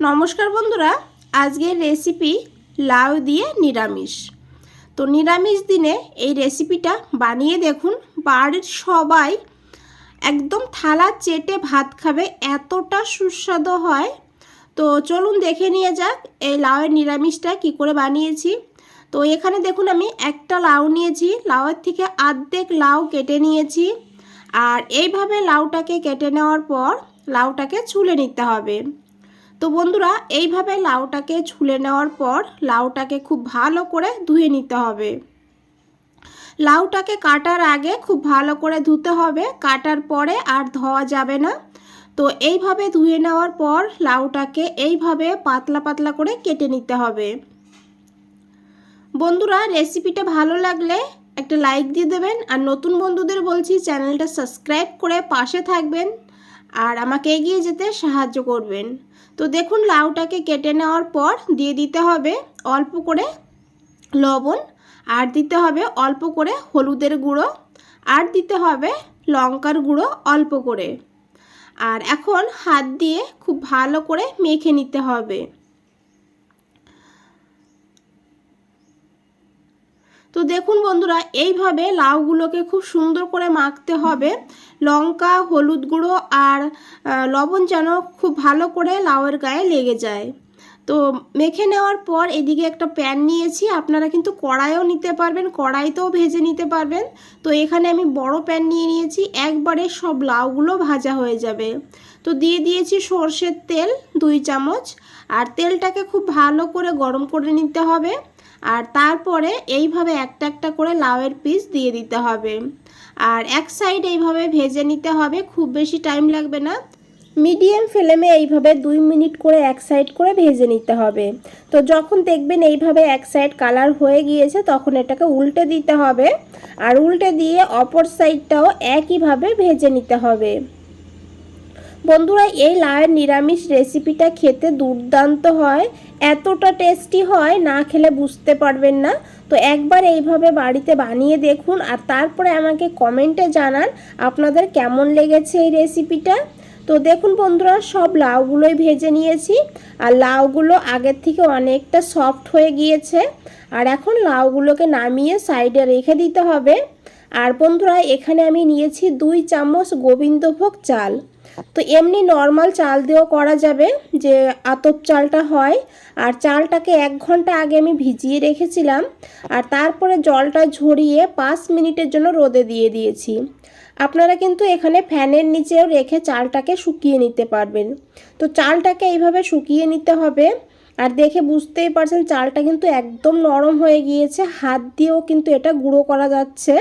নমস্কার বন্ধুরা, আজকের রেসিপি লাউ দিয়ে নিরামিষ। তো নিরামিষ দিনে এই রেসিপিটা বানিয়ে দেখুন, বাড়ির সবাই একদম থালা চেটে ভাত খাবে, এতটা সুস্বাদু হয়। তো চলুন দেখে নিয়ে যাক এই লাউয়ের নিরামিষটা কি করে বানিয়েছি। তো এখানে দেখুন আমি একটা লাউ নিয়েছি, লাউয়ের থেকে আর্ধেক লাউ কেটে নিয়েছি। আর এইভাবে লাউটাকে কেটে নেওয়ার পর লাউটাকে ছুলে নিতে হবে। তো বন্ধুরা, এইভাবে লাউটাকে ছুলে নেওয়ার পর লাউটাকে খুব ভালো করে ধুয়ে নিতে হবে। লাউটাকে কাটার আগে খুব ভালো করে ধুতে হবে, কাটার পরে আর ধোয়া যাবে না। তো এইভাবে ধুয়ে নেওয়ার পর লাউটাকে এইভাবে পাতলা পাতলা করে কেটে নিতে হবে। বন্ধুরা, রেসিপিটা ভালো লাগলে একটা লাইক দিয়ে দেবেন, আর নতুন বন্ধুদের বলছি চ্যানেলটা সাবস্ক্রাইব করে পাশে থাকবেন, আর আমাকে এগিয়ে যেতে সাহায্য করবেন। তো দেখুন লাউটাকে কেটে নেওয়ার পর দিয়ে দিতে হবে অল্প করে লবণ, আর দিতে হবে অল্প করে হলুদের গুঁড়ো, আর দিতে হবে লঙ্কার গুঁড়ো অল্প করে। আর এখন হাত দিয়ে খুব ভালো করে মেখে নিতে হবে। তো দেখুন বন্ধুরা, এইভাবে লাউগুলোকে খুব সুন্দর করে মাখতে হবে। লঙ্কা, হলুদ গুঁড়ো আর লবণ যেন খুব ভালো করে লাউয়ের গায়ে লেগে যায়। তো মেখে নেওয়ার পর এদিকে একটা প্যান নিয়েছি, আপনারা কিন্তু কড়াইও নিতে পারবেন, কড়াইতেও ভেজে নিতে পারবেন। তো এখানে আমি বড় প্যান নিয়ে নিয়েছি, একবারে সব লাউগুলো ভাজা হয়ে যাবে। তো দিয়ে দিয়েছি সর্ষের তেল, দুই চামচ। আর তেলটাকে খুব ভালো করে গরম করে নিতে হবে। আর তারপরে এইভাবে একটা একটা করে লাউয়ের পিস দিয়ে দিতে হবে। আর এক সাইড এইভাবে ভেজে নিতে হবে, খুব বেশি টাইম লাগবে না। মিডিয়াম ফ্লেমে এইভাবে দুই মিনিট করে এক সাইড করে ভেজে নিতে হবে। তো যখন দেখবেন এইভাবে এক সাইড কালার হয়ে গিয়েছে, তখন এটাকে উল্টে দিতে হবে। আর উল্টে দিয়ে অপর সাইডটাও একইভাবে ভেজে নিতে হবে। বন্ধুরা, এই লাউয়ের নিরামিষ রেসিপিটা খেতে দুর্দান্ত হয়। এতটা টেস্টি হয়, না খেলে বুঝতে পারবেন না। তো একবার এইভাবে বাড়িতে বানিয়ে দেখুন আর তারপরে আমাকে কমেন্টে জানান আপনাদের কেমন লেগেছে এই রেসিপিটা তো দেখুন বন্ধুরা, সব লাউগুলোই ভেজে নিয়েছি আর লাউগুলো আগের থেকে অনেকটা সফট হয়ে গিয়েছে। আর এখন লাউগুলোকে নামিয়ে সাইডে রেখে দিতে হবে। আর বন্ধুরা, এখানে আমি নিয়েছি দুই চামচ গোবিন্দভোগ চাল। তো এমনি নর্মাল চাল দিয়েও করা যাবে যে আতপ চালটা হয়। আর চালটাকে এক ঘণ্টা আগে আমি ভিজিয়ে রেখেছিলাম। আর তারপরে জলটা ঝরিয়ে পাঁচ মিনিটের জন্য রোদে দিয়ে দিয়েছি। আপনারা কিন্তু এখানে ফ্যানের নিচেও রেখে চালটাকে শুকিয়ে নিতে পারবেন। তো চালটাকে এইভাবে শুকিয়ে নিতে হবে। আর দেখে বুঝতেই পারছেন, চালটা কিন্তু একদম নরম হয়ে গিয়েছে, হাত দিয়েও কিন্তু এটা গুঁড়ো করা যাচ্ছে।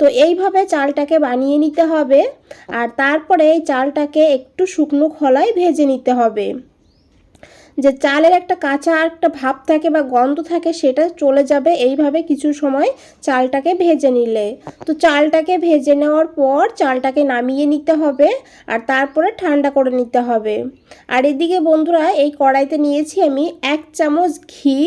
তো এইভাবে চালটাকে বানিয়ে নিতে হবে, আর তারপরে এই চালটাকে একটু শুকনো খোলায় ভেজে নিতে হবে। যে চালের একটা কাঁচা একটা ভাব থাকে বা গন্ধ থাকে সেটা চলে যাবে এইভাবে কিছু সময় চালটাকে ভেজে নিলে। তো চালটাকে ভেজে নেওয়ার পর চালটাকে নামিয়ে নিতে হবে আর তারপরে ঠান্ডা করে নিতে হবে। আর এদিকে বন্ধুরা, এই কড়াইতে নিয়েছি আমি এক চামচ ঘি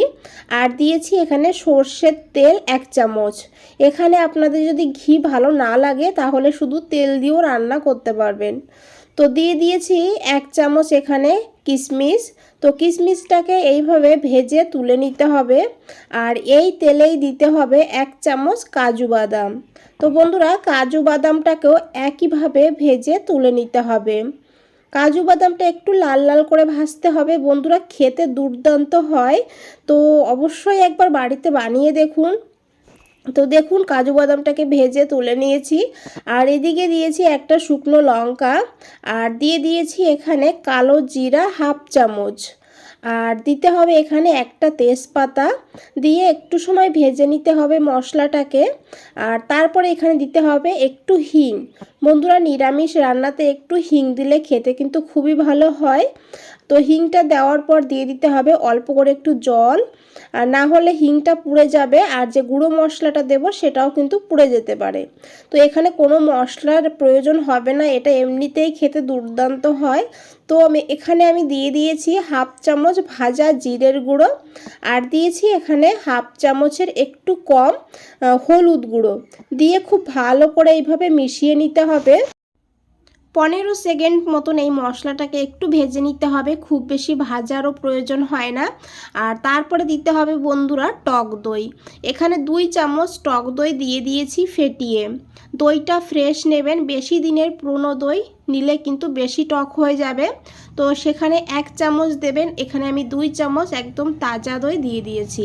আর দিয়েছি এখানে সর্ষের তেল এক চামচ। এখানে আপনাদের যদি ঘি ভালো না লাগে তাহলে শুধু তেল দিয়েও রান্না করতে পারবেন। তো দিয়ে দিয়েছি এক চামচ এখানে কিশমিশ। তো কিশমিশটাকে এইভাবে ভেজে তুলে নিতে হবে। আর এই তেলেই দিতে হবে এক চামচ কাজু বাদাম। তো বন্ধুরা, কাজু বাদামটাকেও একইভাবে ভেজে তুলে নিতে হবে। কাজু বাদামটা একটু লাল লাল করে ভাজতে হবে। বন্ধুরা, খেতে দুর্দান্ত হয়। তো অবশ্যই একবার বাড়িতে বানিয়ে দেখুন। তো দেখুন, কাজু বাদামটাকে ভেজে তুলে নিয়েছি। আর এদিকে দিয়েছি একটা শুকনো লঙ্কা। আর দিয়ে দিয়েছি এখানে কালো জিরা হাফ চামচ। আর দিতে হবে এখানে একটা তেজপাতা দিয়ে একটু সময় ভেজে নিতে হবে মশলাটাকে। আর তারপরে এখানে দিতে হবে একটু হিং। বন্ধুরা নিরামিষ রান্নাতে একটু হিং দিলে খেতে কিন্তু খুবই ভালো হয়। তো হিংটা দেওয়ার পর দিয়ে দিতে হবে অল্প করে একটু জল। আর না হলে হিংটা পুড়ে যাবে আর যে গুঁড়ো মশলাটা দেব সেটাও কিন্তু পুড়ে যেতে পারে। তো এখানে কোনো মশলার প্রয়োজন হবে না, এটা এমনিতেই খেতে দুর্দান্ত হয়। তো আমি এখানে আমি দিয়ে দিয়েছি হাফ চামচ ভাজা জিরের গুঁড়ো আর দিয়েছি এখানে হাফ চামচের একটু কম হলুদ গুঁড়ো। দিয়ে খুব ভালো করে এইভাবে মিশিয়ে নিতে হবে। পনেরো সেকেন্ড মতন এই মশলাটাকে একটু ভেজে নিতে হবে, খুব বেশি ভাজারও প্রয়োজন হয় না। আর তারপরে দিতে হবে বন্ধুরা টক দই। এখানে দুই চামচ টক দই দিয়ে দিয়েছি ফেটিয়ে। দইটা ফ্রেশ নেবেন, বেশি দিনের পুরনো দই নিলে কিন্তু বেশি টক হয়ে যাবে। তো সেখানে এক চামচ দেবেন, এখানে আমি দুই চামচ একদম তাজা দই দিয়ে দিয়েছি।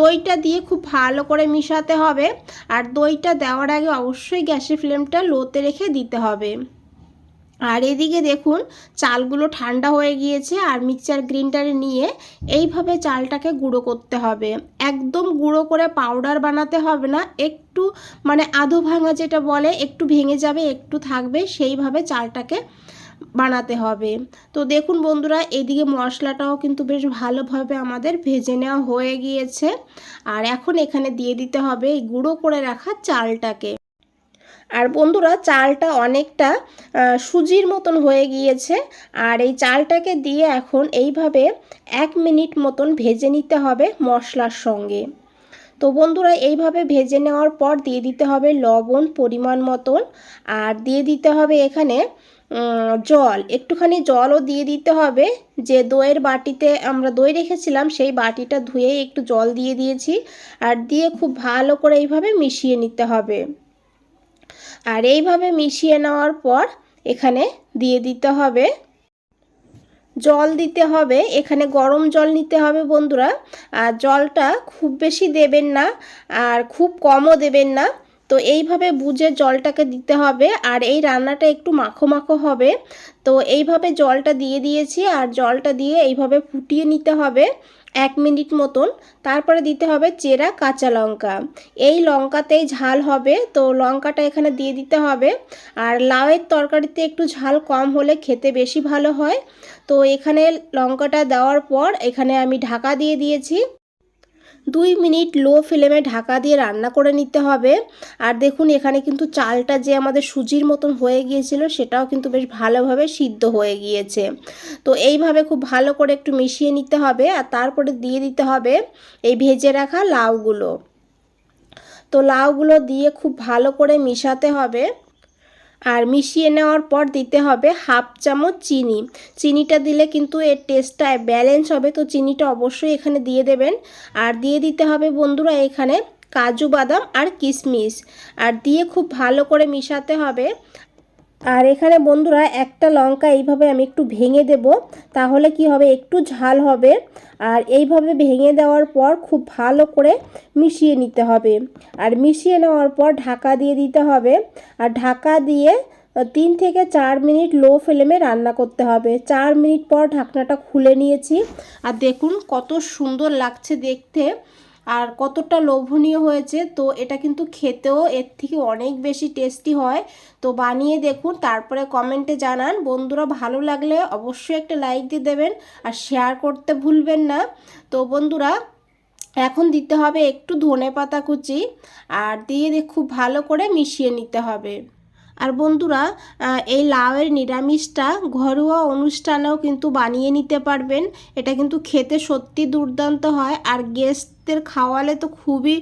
দইটা দিয়ে খুব ভালো করে মিশাতে হবে, আর দইটা দেওয়ার আগে অবশ্যই গ্যাসের ফ্লেমটা লোতে রেখে দিতে হবে। আর এদিকে দেখুন, চালগুলো ঠান্ডা হয়ে গিয়েছে আর মিক্সচার গ্রিনটারে নিয়ে এইভাবে চালটাকে গুঁড়ো করতে হবে। একদম গুঁড়ো করে পাউডার বানাতে হবে না, একটু মানে আধো ভাঙা যেটা বলে, একটু ভেঙে যাবে, একটু থাকবে, সেইভাবে চালটাকে বানাতে হবে। তো দেখুন বন্ধুরা, এদিকে মশলাটাও কিন্তু বেশ ভালোভাবে আমাদের ভেজে নেওয়া হয়ে গিয়েছে। আর এখন এখানে দিয়ে দিতে হবে এই গুঁড়ো করে রাখা চালটাকে। আর বন্ধুরা, চালটা অনেকটা সুজির মতন হয়ে গিয়েছে। আর এই চালটাকে দিয়ে এখন এইভাবে এক মিনিট মতন ভেজে নিতে হবে মশলার সঙ্গে। তো বন্ধুরা, এইভাবে ভেজে নেওয়ার পর দিয়ে দিতে হবে লবণ পরিমাণ মতন। আর দিয়ে দিতে হবে এখানে জল। একটুখানি জলও দিয়ে দিতে হবে। যে দইয়ের বাটিতে আমরা দই রেখেছিলাম, সেই বাটিটা ধুয়ে একটু জল দিয়ে দিয়েছি। আর দিয়ে খুব ভালো করে এইভাবে মিশিয়ে নিতে হবে। আর এইভাবে মিশিয়ে নেওয়ার পর এখানে দিয়ে দিতে হবে, জল দিতে হবে, এখানে গরম জল নিতে হবে বন্ধুরা। আর জলটা খুব বেশি দেবেন না আর খুব কমও দেবেন না। তো এইভাবে বুঝে জলটাকে দিতে হবে আর এই রান্নাটা একটু মাখো মাখো হবে। তো এইভাবে জলটা দিয়ে দিয়েছি আর জলটা দিয়ে এইভাবে ফুটিয়ে নিতে হবে এক মিনিট মতন। তারপরে দিতে হবে চেরা কাঁচা লঙ্কা। এই লঙ্কাতেই ঝাল হবে। তো লঙ্কাটা এখানে দিয়ে দিতে হবে। আর লাউয়ের তরকারিতে একটু ঝাল কম হলে খেতে বেশি ভালো হয়। তো এখানে লঙ্কাটা দেওয়ার পর এখানে আমি ঢাকা দিয়ে দিয়েছি। দুই মিনিট লো ফ্লেমে ঢাকা দিয়ে রান্না করে নিতে হবে। আর দেখুন, এখানে কিন্তু চালটা যে আমাদের সুজির মতন হয়ে গিয়েছিল, সেটাও কিন্তু বেশ ভালোভাবে সিদ্ধ হয়ে গিয়েছে। তো এইভাবে খুব ভালো করে একটু মিশিয়ে নিতে হবে, আর তারপরে দিয়ে দিতে হবে এই ভেজে রাখা লাউগুলো। তো লাউগুলো দিয়ে খুব ভালো করে মিশাতে হবে। আর মিশিয়ে নেওয়ার পর দিতে হবে হাফ চামচ চিনি। চিনিটা দিলে কিন্তু এর টেস্টটা ব্যালেন্স হবে, তো চিনিটা অবশ্যই এখানে দিয়ে দেবেন। আর দিয়ে দিতে হবে বন্ধুরা এখানে কাজু বাদাম আর কিশমিশ। আর দিয়ে খুব ভালো করে মিশাতে হবে। আর এখানে বন্ধুরা একটা লঙ্কা এইভাবে আমি একটু ভেঙে দেব। তাহলে কি হবে? একটু ঝাল হবে। আর এইভাবে ভেঙে দেওয়ার পর খুব ভালো করে মিশিয়ে নিতে হবে। আর মিশিয়ে নেওয়ার পর ঢাকা দিয়ে দিতে হবে। আর ঢাকা দিয়ে তিন থেকে চার মিনিট লো ফ্লেমে রান্না করতে হবে। চার মিনিট পর ঢাকনাটা খুলে নিয়েছি। আর দেখুন কত সুন্দর লাগছে দেখতে। আর কতটা লোভনীয় হয়েছে, তো এটা কিন্তু খেতেও এর থেকে অনেক বেশি টেস্টি হয়। তো বানিয়ে দেখুন, তারপরে কমেন্টে জানান। বন্ধুরা, ভালো লাগলে অবশ্যই একটা লাইক দিয়ে দেবেন আর শেয়ার করতে ভুলবেন না। তো বন্ধুরা, এখন দিতে হবে একটু ধনে পাতা কুচি আর দিয়ে খুব ভালো করে মিশিয়ে নিতে হবে। আর বন্ধুরা এই লাউয়ের নিরামিষটা ঘরোয়া অনুষ্ঠানেও কিন্তু বানিয়ে নিতে পারবেন। এটা কিন্তু খেতে সত্যি দুর্দান্ত হয়। আর গেস্টদের খাওয়ালে তো খুবই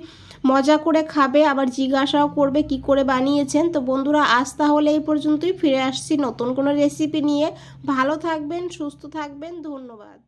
মজা করে খাবে, আবার জিজ্ঞাসাও করবে কি করে বানিয়েছেন। তো বন্ধুরা, আজ তাহলে এই পর্যন্তই। ফিরে আসছি নতুন কোনো রেসিপি নিয়ে। ভালো থাকবেন, সুস্থ থাকবেন। ধন্যবাদ।